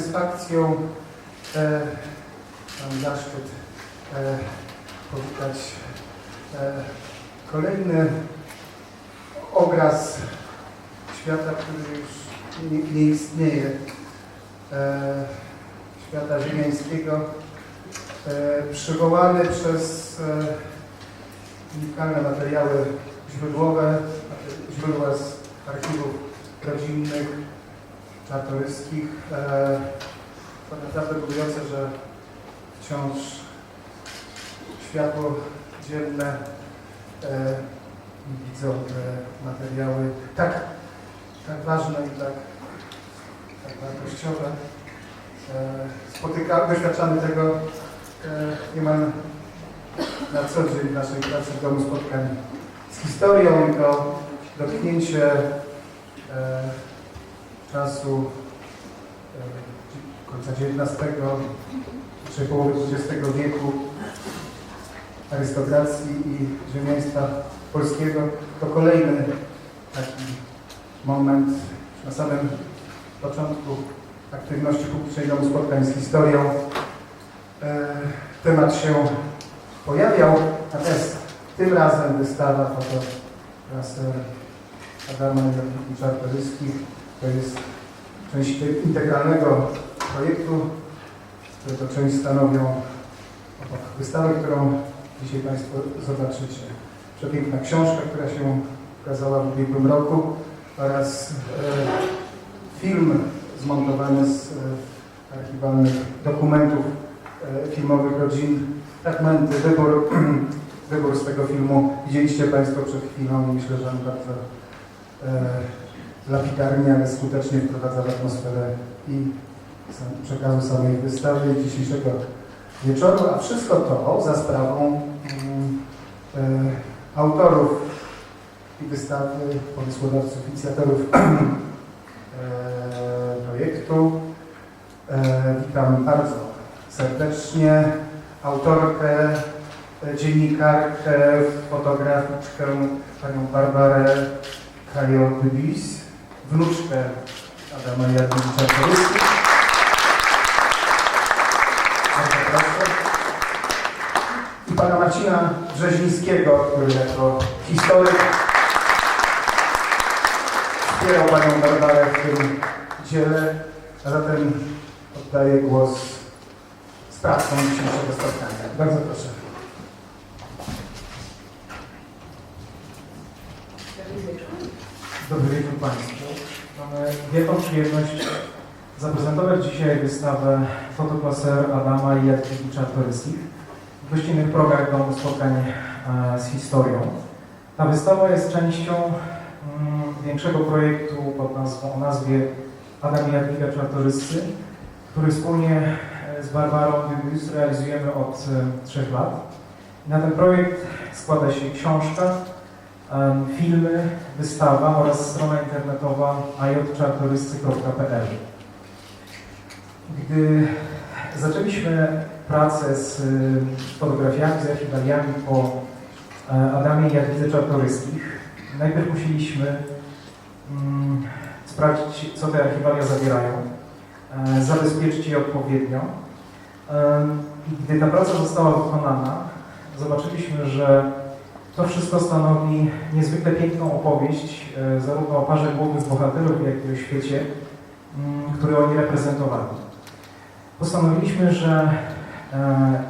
satysfakcją e, mam zaszczyt e, powitać e, kolejny obraz świata, który już nie, nie istnieje. E, świata ziemiańskiego, e, przywołany przez e, unikalne materiały źródłowe, źródła z archiwów rodzinnych, czartoryskich. E, to naprawdę budujące, że wciąż światło dzienne e, widzą te materiały tak, tak ważne i tak, tak wartościowe. E, spotyka, doświadczamy tego e, niemal na co dzień w naszej pracy w Domu Spotkań z historią i to dotknięcie czasu końca XIX czy połowy XX wieku arystokracji i ziemiaństwa polskiego to kolejny taki moment na samym początku aktywności publicznej Domu Spotkań z historią. E, temat się pojawiał, natomiast tym razem wystawa fotoraser Adama i Czartoryskich to jest część integralnego projektu, którego część stanowią obok wystawy, którą dzisiaj Państwo zobaczycie. Przepiękna książka, która się ukazała w ubiegłym roku oraz e, film zmontowany z e, archiwalnych dokumentów e, filmowych rodzin, fragmenty, wybór, wybór z tego filmu. Widzieliście Państwo przed chwilą i myślę, że on bardzo e, lapidarnie, ale skutecznie wprowadza w atmosferę i przekazu samej wystawy i dzisiejszego wieczoru, a wszystko to za sprawą mm, e, autorów i wystawy, pomysłodawców, inicjatorów e, projektu. E, witam bardzo serdecznie autorkę, dziennikarkę, fotograficzkę, panią Barbarę Kajor-Dybis, wnuczkę Adama. Bardzo proszę. I pana Marcina Brzezińskiego, który jako historyk wspierał panią Barbarę w tym dziele. A zatem oddaję głos sprawcom dzisiejszego spotkania. Bardzo proszę. Dobry wieczór Państwu. Mamy wielką przyjemność zaprezentować dzisiaj wystawę fotoklaser Adama i Jadwigi Czartoryskich w gościnnych progach Domu Spotkań e, z historią. Ta wystawa jest częścią mm, większego projektu pod nazwą, o nazwie Adam i Jadwiga Czartoryscy, który wspólnie e, z Barbarą Dybus realizujemy od e, trzech lat. Na ten projekt składa się książka, filmy, wystawa oraz strona internetowa ajotczartoryscy.pl. Gdy zaczęliśmy pracę z fotografiami, z archiwaliami po e, Adamie i Jadwidze Czartoryskich, najpierw musieliśmy mm, sprawdzić, co te archiwalia zawierają, e, zabezpieczyć je odpowiednio. Gdy ta praca została wykonana, zobaczyliśmy, że to wszystko stanowi niezwykle piękną opowieść, e, zarówno o parze głównych bohaterów, jak i o świecie, mm, który oni reprezentowali. Postanowiliśmy, że e,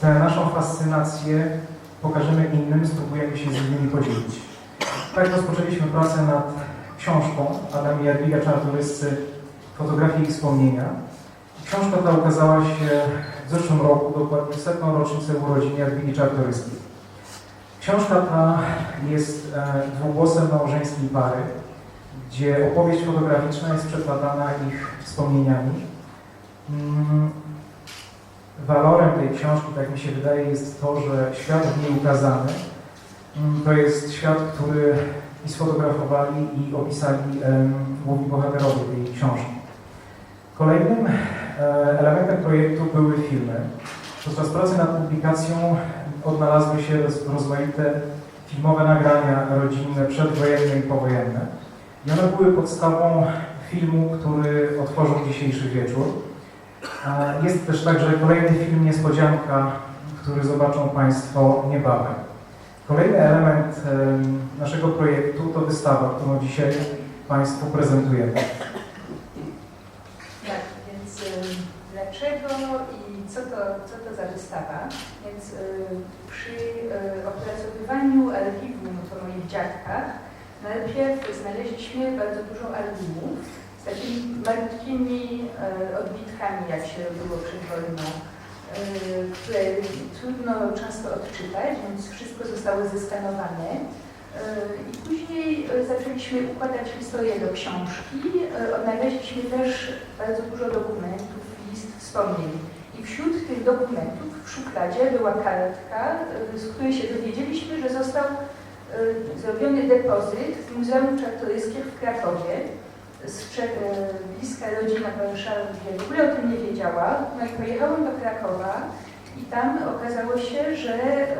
tę naszą fascynację pokażemy innym, spróbujemy się z innymi podzielić. Tak rozpoczęliśmy pracę nad książką Adam i Jadwiga Czartoryscy Fotografie i wspomnienia. Książka ta ukazała się w zeszłym roku, dokładnie w setną rocznicę urodzin Jadwigi Czartoryskiej. Książka ta jest e, dwugłosem małżeńskiej pary, gdzie opowieść fotograficzna jest przekładana ich wspomnieniami. Mm, walorem tej książki, tak mi się wydaje, jest to, że świat w niej ukazany mm, to jest świat, który i sfotografowali i opisali główni bohaterowie tej książki. Kolejnym e, elementem projektu były filmy. Podczas pracy nad publikacją odnalazły się roz- rozmaite filmowe nagrania rodzinne, przedwojenne i powojenne. I one były podstawą filmu, który otworzył dzisiejszy wieczór. Jest też także kolejny film Niespodzianka, który zobaczą Państwo niebawem. Kolejny element em, naszego projektu to wystawa, którą dzisiaj Państwu prezentujemy. Tak, więc y, dlaczego i co to, co to za wystawa? Więc y, przy y, opracowywaniu archiwum po moich dziadkach najpierw znaleźliśmy bardzo dużo albumów z takimi malutkimi y, odbitkami, jak się robiło przed wojną, y, które trudno często odczytać, więc wszystko zostało zeskanowane. I później e, zaczęliśmy układać historię do książki. E, Odnaleźliśmy też bardzo dużo dokumentów, list wspomnień. I wśród tych dokumentów w szufladzie była kartka, e, z której się dowiedzieliśmy, że został e, zrobiony depozyt w Muzeum Czartoryskie w Krakowie. E, bliska rodzina Warszawy w ogóle o tym nie wiedziała. No i pojechałam do Krakowa i tam okazało się, że e,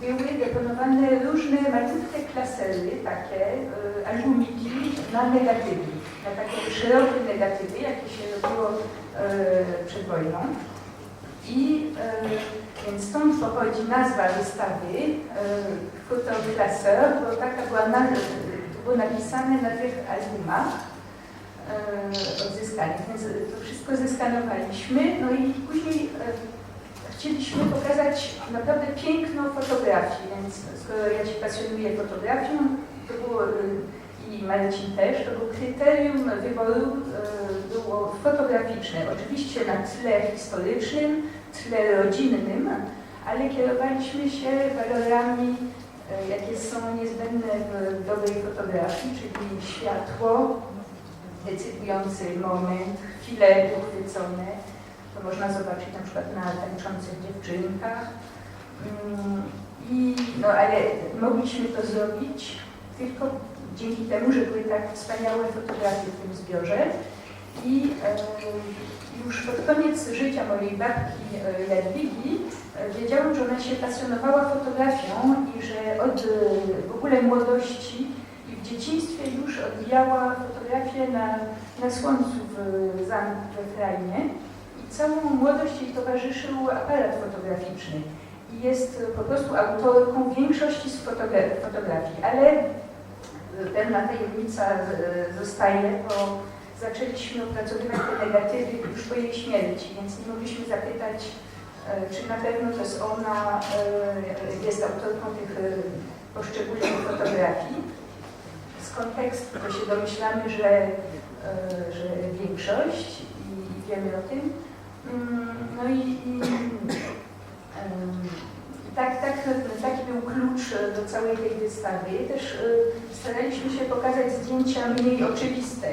były deponowane różne malutkie klasery, takie y, albumiki na negatywy, na takie szerokie negatywy, jakie się robiło y, przed wojną. I y, więc stąd pochodzi nazwa wystawy y, Fotoklaser, bo taka była na, to było napisane na tych albumach y, odzyskanych. Więc to wszystko zeskanowaliśmy, no i później y, chcieliśmy pokazać naprawdę piękną fotografię, więc skoro ja się pasjonuję fotografią, to było y, i Marcin też, to było kryterium wyboru było fotograficzne. Oczywiście na tle historycznym, tle rodzinnym, ale kierowaliśmy się walorami, y, jakie są niezbędne w dobrej fotografii, czyli światło, decydujący moment, chwile uchwycone, to można zobaczyć na przykład na tańczących dziewczynkach. Mm, I, no ale mogliśmy to zrobić tylko dzięki temu, że były tak wspaniałe fotografie w tym zbiorze. I już pod koniec życia mojej babki e, Jadwigi e, wiedziałam, że ona się pasjonowała fotografią i że od e, w ogóle młodości i w dzieciństwie już odbijała fotografię na, na słońcu w zamku we Frajnie. Całą młodość jej towarzyszył aparat fotograficzny. I jest po prostu autorką większości z fotogra- fotografii, ale pewna tajemnica e, zostaje, bo zaczęliśmy opracowywać te negatywy już po jej śmierci, więc nie mogliśmy zapytać, e, czy na pewno to jest ona, e, jest autorką tych e, poszczególnych fotografii. Z kontekstu to się domyślamy, że, że większość i wiemy o tym. Mm, No i, i tak, tak, taki był klucz do całej tej wystawy. Też e, staraliśmy się pokazać zdjęcia mniej oczywiste,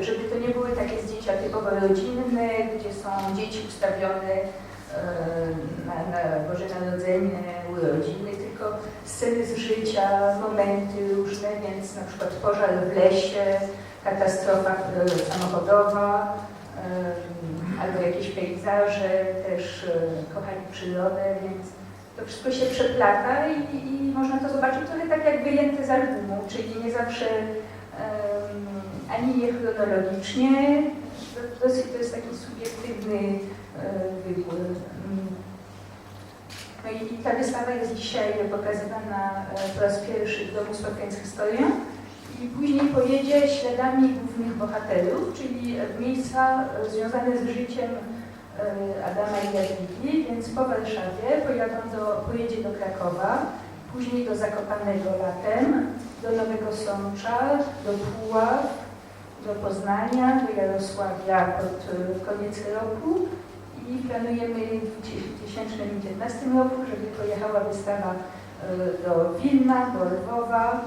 żeby to nie były takie zdjęcia typowo rodzinne, gdzie są dzieci ustawione e, na, na Boże Narodzenie, urodziny, tylko sceny z życia, momenty różne, więc na przykład pożar w lesie, katastrofa e, samochodowa, albo jakieś pejzaże, też kochali przyrodę, więc to wszystko się przeplata i, i można to zobaczyć trochę tak jak wyjęte z albumu, czyli nie zawsze em, ani nie chronologicznie, to, dosyć, to jest taki subiektywny e, wybór. No i, ta wystawa jest dzisiaj pokazywana e, po raz pierwszy w Domu Spotkań z Historią i później pojedzie śladami głównych bohaterów, czyli w miejsca e, związane z życiem e, Adama i Jadwigi, więc po Warszawie do, pojedzie do Krakowa, później do Zakopanego latem, do Nowego Sącza, do Puław, do Poznania, do Jarosławia pod e, koniec roku i planujemy w 2019 roku, żeby pojechała wystawa e, do Wilna, do Lwowa,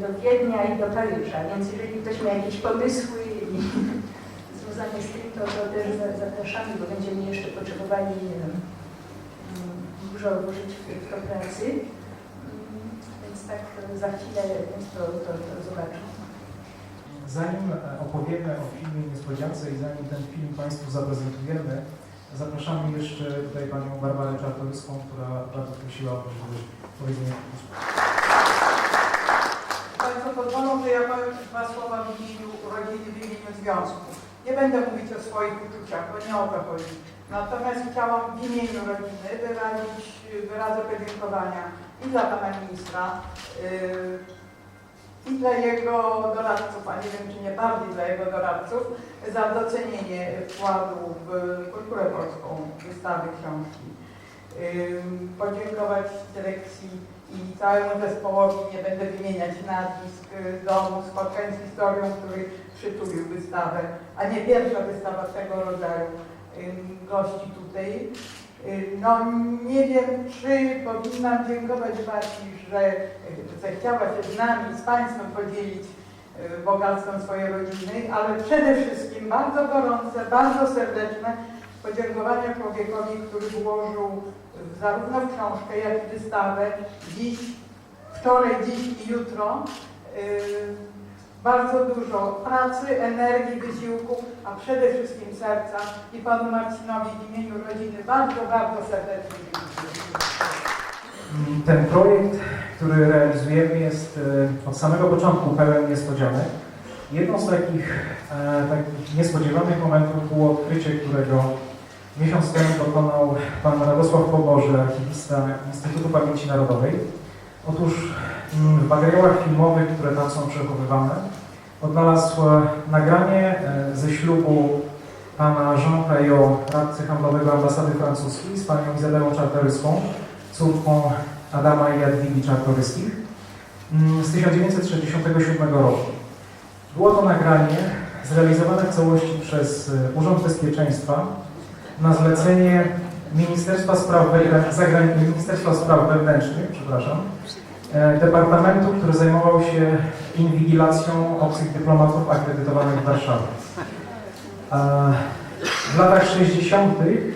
do Wiednia i do Paryża. Więc jeżeli ktoś ma jakieś pomysły i poznanie szpil, to, to też za- zapraszamy, bo będziemy jeszcze potrzebowali mm, dużo włożyć w, to pracy. Mm, Więc tak za chwilę Państwo to, to zobaczą. Zanim e, opowiemy o filmie Niespodziance i zanim ten film Państwu zaprezentujemy, zapraszamy jeszcze tutaj Panią Barbarę Czartoryską, która bardzo prosiła o powiedzenie Państwo pozwolą, że ja powiem dwa słowa w imieniu rodziny, w imieniu związku. Nie będę mówić o swoich uczuciach, bo nie o to chodzi. Natomiast chciałam w imieniu rodziny wyrazić wyrazy podziękowania i dla Pana Ministra, yy, i dla jego doradców, a nie wiem czy nie bardziej dla jego doradców, za docenienie wkładu w kulturę polską wystawy książki. Ym, podziękować dyrekcji i całemu zespołowi, nie będę wymieniać nazwisk y, domu spotkań z historią, który przytulił wystawę, a nie pierwsza wystawa tego rodzaju ym, gości tutaj. Y, No nie wiem, czy powinnam dziękować bardziej, że y, zechciała się z nami, z Państwem podzielić y, bogactwem swojej rodziny, ale przede wszystkim bardzo gorące, bardzo serdeczne podziękowania człowiekowi, który włożył w- zarówno w książkę, jak i wystawę dziś, wczoraj, dziś i jutro yy, bardzo dużo pracy, energii, wysiłku, a przede wszystkim serca i panu Marcinowi w imieniu rodziny bardzo, bardzo serdecznie dziękuję. Ten projekt, który realizujemy jest e, od samego początku pełen niespodzianek. Jedną z takich, e, takich niespodziewanych momentów było odkrycie, którego miesiąc temu dokonał pan Radosław Poboży, archiwista Instytutu Pamięci Narodowej. Otóż mm, w materiałach filmowych, które tam są przechowywane, odnalazł e, nagranie e, ze ślubu pana Jean Caillot, radcy handlowego ambasady francuskiej z panią Izabelą Czartoryską, córką Adama i Jadwigi Czartoryskich mm, z 1967 roku. Było to nagranie zrealizowane w całości przez e, Urząd Bezpieczeństwa na zlecenie Ministerstwa Spraw, Zagrani- Ministerstwa Spraw Wewnętrznych, przepraszam, e, Departamentu, który zajmował się inwigilacją obcych dyplomatów akredytowanych w Warszawie. W latach 60. e,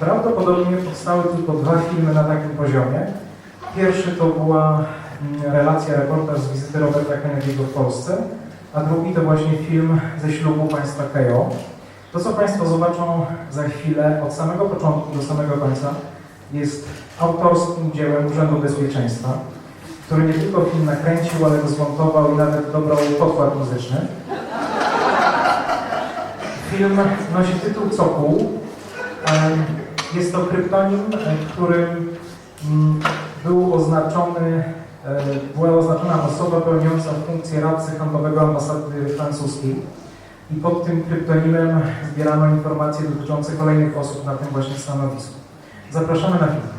prawdopodobnie powstały tylko dwa filmy na takim poziomie. Pierwszy to była mm, relacja, reportaż z wizyty Roberta Kennedy'ego w Polsce, a drugi to właśnie film ze ślubu państwa KO. To, co Państwo zobaczą za chwilę, od samego początku do samego końca, jest autorskim dziełem Urzędu Bezpieczeństwa, który nie tylko film nakręcił, ale go zmontował i nawet dobrał podkład muzyczny. Film nosi tytuł Cokół. Jest to kryptonim, e, którym mm, był oznaczony, e, była oznaczona osoba pełniąca funkcję radcy handlowego ambasady francuskiej. I pod tym kryptonimem zbierano informacje dotyczące kolejnych osób na tym właśnie stanowisku. Zapraszamy na film.